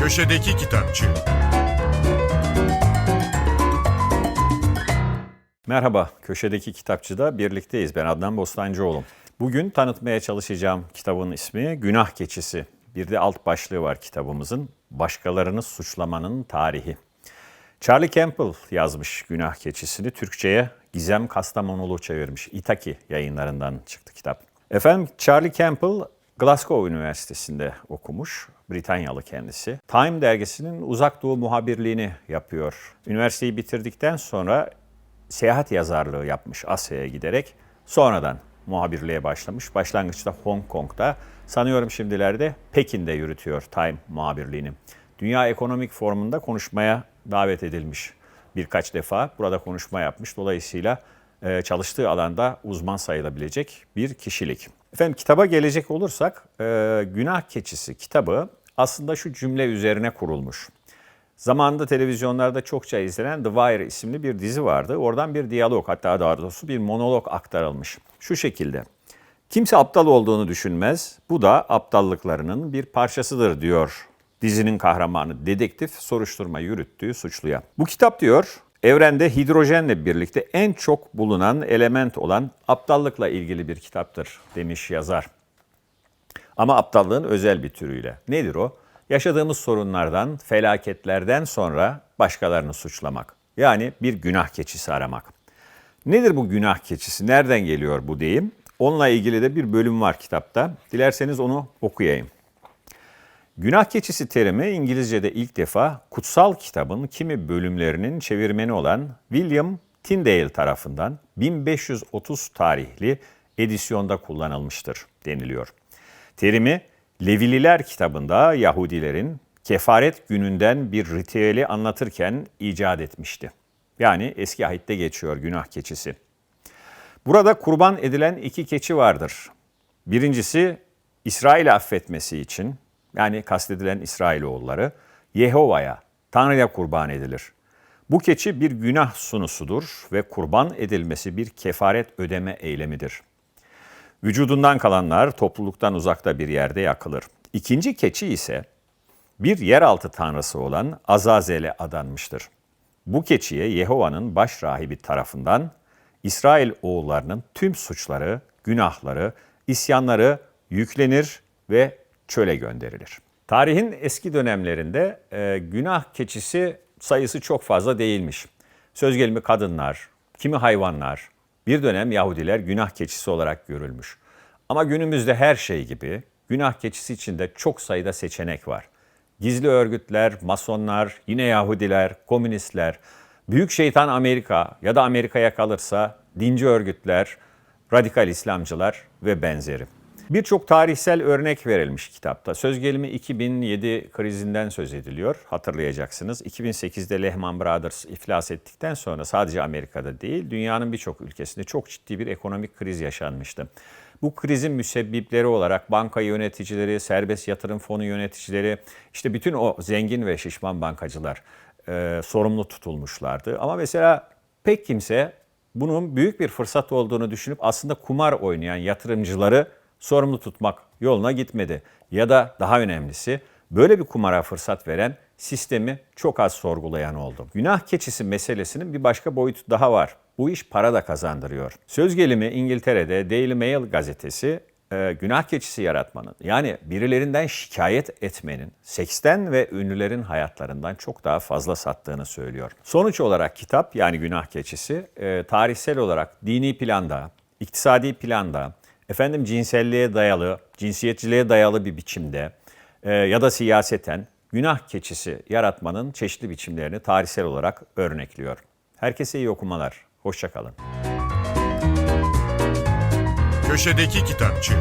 Köşedeki Kitapçı Merhaba, Köşedeki Kitapçı'da birlikteyiz. Ben Adnan Bostancıoğlu. Bugün tanıtmaya çalışacağım kitabın ismi Günah Keçisi. Bir de alt başlığı var kitabımızın. Başkalarını suçlamanın tarihi. Charlie Campbell yazmış Günah Keçisi'ni. Türkçe'ye Gizem Kastamonulu çevirmiş. Itaki yayınlarından çıktı kitap. Efendim Charlie Campbell Glasgow Üniversitesi'nde okumuş. Britanyalı kendisi. Time dergisinin uzak doğu muhabirliğini yapıyor. Üniversiteyi bitirdikten sonra seyahat yazarlığı yapmış Asya'ya giderek. Sonradan muhabirliğe başlamış. Başlangıçta Hong Kong'da, sanıyorum şimdilerde Pekin'de yürütüyor Time muhabirliğini. Dünya Ekonomik Forumu'nda konuşmaya davet edilmiş birkaç defa. Burada konuşma yapmış. Dolayısıyla e, çalıştığı alanda uzman sayılabilecek bir kişilik. Efendim kitaba gelecek olursak, e, Günah Keçisi kitabı aslında şu cümle üzerine kurulmuş. Zamanında televizyonlarda çokça izlenen The Wire isimli bir dizi vardı. Oradan bir diyalog hatta daha doğrusu bir monolog aktarılmış. Şu şekilde. Kimse aptal olduğunu düşünmez. Bu da aptallıklarının bir parçasıdır diyor dizinin kahramanı dedektif soruşturma yürüttüğü suçluya. Bu kitap diyor evrende hidrojenle birlikte en çok bulunan element olan aptallıkla ilgili bir kitaptır demiş yazar. Ama aptallığın özel bir türüyle. Nedir o? Yaşadığımız sorunlardan, felaketlerden sonra başkalarını suçlamak. Yani bir günah keçisi aramak. Nedir bu günah keçisi? Nereden geliyor bu deyim? Onunla ilgili de bir bölüm var kitapta. Dilerseniz onu okuyayım. Günah keçisi terimi İngilizce'de ilk defa kutsal kitabın kimi bölümlerinin çevirmeni olan William Tyndale tarafından 1530 tarihli edisyonda kullanılmıştır deniliyor. Terimi Levililer kitabında Yahudilerin kefaret gününden bir ritüeli anlatırken icat etmişti. Yani eski ahitte geçiyor günah keçisi. Burada kurban edilen iki keçi vardır. Birincisi İsrail'i affetmesi için yani kastedilen İsrailoğulları Yehova'ya, Tanrı'ya kurban edilir. Bu keçi bir günah sunusudur ve kurban edilmesi bir kefaret ödeme eylemidir. Vücudundan kalanlar topluluktan uzakta bir yerde yakılır. İkinci keçi ise bir yeraltı tanrısı olan Azazel'e adanmıştır. Bu keçiye Yehova'nın baş rahibi tarafından İsrail oğullarının tüm suçları, günahları, isyanları yüklenir ve çöle gönderilir. Tarihin eski dönemlerinde e, günah keçisi sayısı çok fazla değilmiş. Söz gelimi kadınlar, kimi hayvanlar, bir dönem Yahudiler günah keçisi olarak görülmüş. Ama günümüzde her şey gibi günah keçisi içinde çok sayıda seçenek var. Gizli örgütler, masonlar, yine Yahudiler, komünistler, büyük şeytan Amerika ya da Amerika'ya kalırsa dinci örgütler, radikal İslamcılar ve benzeri. Birçok tarihsel örnek verilmiş kitapta. Söz gelimi 2007 krizinden söz ediliyor. Hatırlayacaksınız. 2008'de Lehman Brothers iflas ettikten sonra sadece Amerika'da değil, dünyanın birçok ülkesinde çok ciddi bir ekonomik kriz yaşanmıştı. Bu krizin müsebbipleri olarak banka yöneticileri, serbest yatırım fonu yöneticileri, işte bütün o zengin ve şişman bankacılar e, sorumlu tutulmuşlardı. Ama mesela pek kimse bunun büyük bir fırsat olduğunu düşünüp aslında kumar oynayan yatırımcıları sorumlu tutmak yoluna gitmedi. Ya da daha önemlisi böyle bir kumara fırsat veren sistemi çok az sorgulayan oldu. Günah keçisi meselesinin bir başka boyutu daha var. Bu iş para da kazandırıyor. Söz gelimi İngiltere'de Daily Mail gazetesi e, günah keçisi yaratmanın yani birilerinden şikayet etmenin seksten ve ünlülerin hayatlarından çok daha fazla sattığını söylüyor. Sonuç olarak kitap yani günah keçisi e, tarihsel olarak dini planda, iktisadi planda, efendim cinselliğe dayalı, cinsiyetçiliğe dayalı bir biçimde e, ya da siyaseten günah keçisi yaratmanın çeşitli biçimlerini tarihsel olarak örnekliyor. Herkese iyi okumalar. Hoşçakalın. Köşedeki Kitapçı